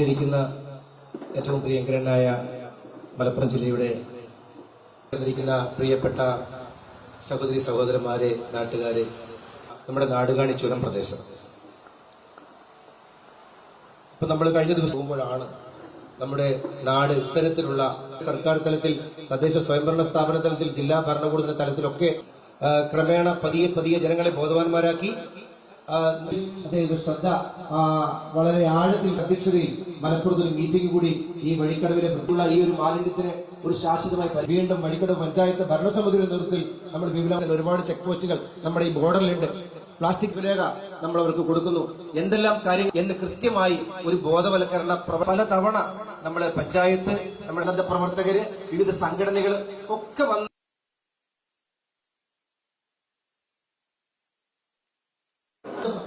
ഇരിക്കുന്ന ഏറ്റവും പ്രിയങ്കരനായ മലപ്പുറം ജില്ലയുടെ ഇരിക്കുന്ന പ്രിയപ്പെട്ട സഹോദരി സഹോദരന്മാരെ നാട്ടുകാരെ നമ്മുടെ നാടുകാണി ചുരം പ്രദേശം. ഇപ്പൊ നമ്മൾ കഴിഞ്ഞ ദിവസം പോകുമ്പോഴാണ് നമ്മുടെ നാട് ഇത്തരത്തിലുള്ള സർക്കാർ തലത്തിൽ തദ്ദേശ സ്വയംഭരണ സ്ഥാപന തലത്തിൽ ജില്ലാ ഭരണകൂടത്തിന്റെ തലത്തിലൊക്കെ ക്രമേണ പതിയെ പതിയെ ജനങ്ങളെ ബോധവാന്മാരാക്കി ശ്രദ്ധ വളരെ ആഴത്തിൽ അധ്യക്ഷതയിൽ മലപ്പുറത്ത് ഒരു മീറ്റിംഗ് കൂടി ഈ വഴിക്കടവിലെ ഉള്ള ഈ ഒരു മാലിന്യത്തിന് ഒരു ശാശ്വതമായി വീണ്ടും വഴിക്കടവ് പഞ്ചായത്ത് ഭരണസമിതിയുടെ നേതൃത്വത്തിൽ നമ്മൾ വിപുലമായ ഒരുപാട് ചെക്ക് പോസ്റ്റുകൾ നമ്മുടെ ഈ ബോർഡറിലുണ്ട്. പ്ലാസ്റ്റിക് വിലേഖ നമ്മൾ അവർക്ക് കൊടുക്കുന്നു. എന്തെല്ലാം കാര്യം എന്ന് കൃത്യമായി ഒരു ബോധവൽക്കരണ പല തവണ നമ്മളെ പഞ്ചായത്ത് നമ്മുടെ പ്രവർത്തകര് വിവിധ സംഘടനകൾ ഒക്കെ വന്ന്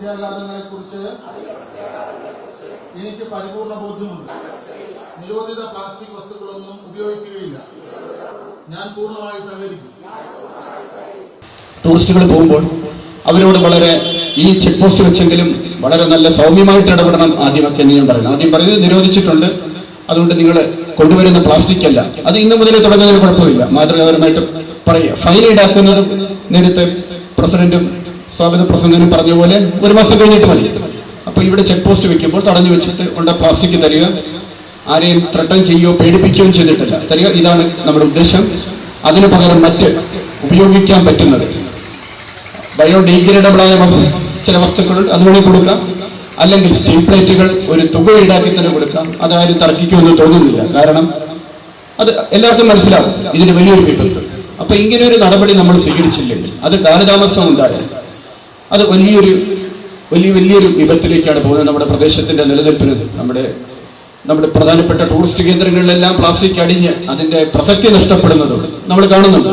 പ്രത്യാഘാതങ്ങളെ കുറിച്ച് എനിക്ക് പരിപൂർണ ബോധ്യമുണ്ട്. നിരോധിത പ്ലാസ്റ്റിക് വസ്തുക്കളൊന്നും ഉപയോഗിക്കുകയില്ല. ഞാൻ പൂർണമായി സഹകരിക്കും. ടൂറിസ്റ്റുകൾ പോകുമ്പോൾ അവരോട് വളരെ ഈ ചെക്ക് പോസ്റ്റ് വെച്ചെങ്കിലും വളരെ നല്ല സൗമ്യമായിട്ട് ഇടപെടണം ആദ്യമൊക്കെ നീ ഞാൻ പറയുന്നു. ആദ്യം പറയുന്നത് നിരോധിച്ചിട്ടുണ്ട്. അതുകൊണ്ട് നിങ്ങൾ കൊണ്ടുവരുന്ന പ്ലാസ്റ്റിക് അല്ല. അത് ഇന്ന് മുതലേ തുടങ്ങുന്നതിന് കുഴപ്പമില്ല. മാതൃകാപരമായിട്ട് പറയുക. ഫൈൻ ഈടാക്കുന്നതും നേരത്തെ പ്രസിഡന്റും സ്വാഗത പ്രസംഗനും പറഞ്ഞ പോലെ ഒരു മാസം കഴിഞ്ഞിട്ട് മതി. അപ്പോൾ ഇവിടെ ചെക്ക് പോസ്റ്റ് വെക്കുമ്പോൾ തടഞ്ഞു വെച്ചിട്ട് ഉണ്ട പ്ലാസ്റ്റിക് തരിക. ആരെയും ത്രട്ടൻ ചെയ്യുകയോ പേടിപ്പിക്കുകയോ ചെയ്തിട്ടില്ല. തരിക ഇതാണ് നമ്മുടെ ഉദ്ദേശം. അതിന് പകരം മറ്റ് ഉപയോഗിക്കാൻ പറ്റുന്നത്. വസ്തു- ചില വസ്തുക്കൾ അതുവഴി കൊടുക്കാം. അല്ലെങ്കിൽ സ്റ്റീൽ പ്ലേറ്റുകൾ ഒരു തുക ഈടാക്കി തന്നെ കൊടുക്കാം. അതാരും തർക്കിക്കുമെന്ന് തോന്നുന്നില്ല. കാരണം അത് എല്ലാവർക്കും മനസ്സിലാവും. ഇതിന് വലിയൊരു വിപത്ത്. അപ്പൊ ഇങ്ങനെ ഒരു നടപടി നമ്മൾ സ്വീകരിച്ചില്ലെങ്കിൽ അത് കാലതാമസം ഉണ്ടായാൽ അത് വലിയൊരു വലിയ വലിയൊരു വിപത്തിലേക്കാണ് പോകുന്നത്. നമ്മുടെ പ്രദേശത്തിന്റെ നിലനിൽപ്പിന് നമ്മുടെ നമ്മുടെ പ്രധാനപ്പെട്ട ടൂറിസ്റ്റ് കേന്ദ്രങ്ങളിലെല്ലാം പ്ലാസ്റ്റിക് അടിഞ്ഞ് അതിന്റെ പ്രസക്തി നഷ്ടപ്പെടുന്നത് നമ്മൾ കാണുന്നുണ്ട്.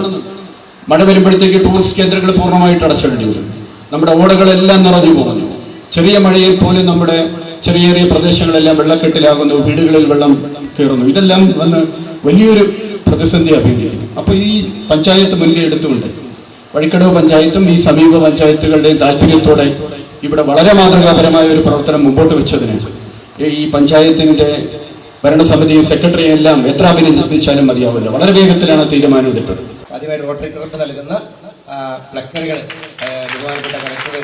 മഴ വരുമ്പോഴത്തേക്ക് ടൂറിസ്റ്റ് കേന്ദ്രങ്ങൾ പൂർണമായിട്ട് അടച്ചിടേണ്ടി വരും. നമ്മുടെ ഓടകളെല്ലാം നിറഞ്ഞു പോകുന്നു ചെറിയ മഴയിൽ പോലും നമ്മുടെ ചെറിയ ചെറിയ പ്രദേശങ്ങളെല്ലാം വെള്ളക്കെട്ടിലാകുന്നു വീടുകളിൽ വെള്ളം കയറുന്നു. ഇതെല്ലാം വന്ന് വലിയൊരു പ്രതിസന്ധി അഭിനയിക്കുന്നു അപ്പോൾ ഈ പഞ്ചായത്ത് മുൻകൈ എടുത്തുകൊണ്ട് വഴിക്കടവ് പഞ്ചായത്തും ഈ സമീപ പഞ്ചായത്തുകളുടെയും താല്പര്യത്തോടെ ഇവിടെ വളരെ മാതൃകാപരമായ ഒരു പ്രവർത്തനം മുമ്പോട്ട് വെച്ചതിന് ഈ പഞ്ചായത്തിന്റെ ഭരണസമിതിയും സെക്രട്ടറിയും എല്ലാം എത്ര അഭിനന്ദിച്ചാലും മതിയാവില്ല. വളരെ വേഗത്തിലാണ് തീരുമാനം എടുത്തത്. ആദ്യമായി റോട്ടറി ക്ലബ്ബ് നൽകുന്ന പ്ലക്കറുകൾ ബഹുമാനപ്പെട്ട കലക്ടർ